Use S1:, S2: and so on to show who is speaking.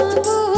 S1: গো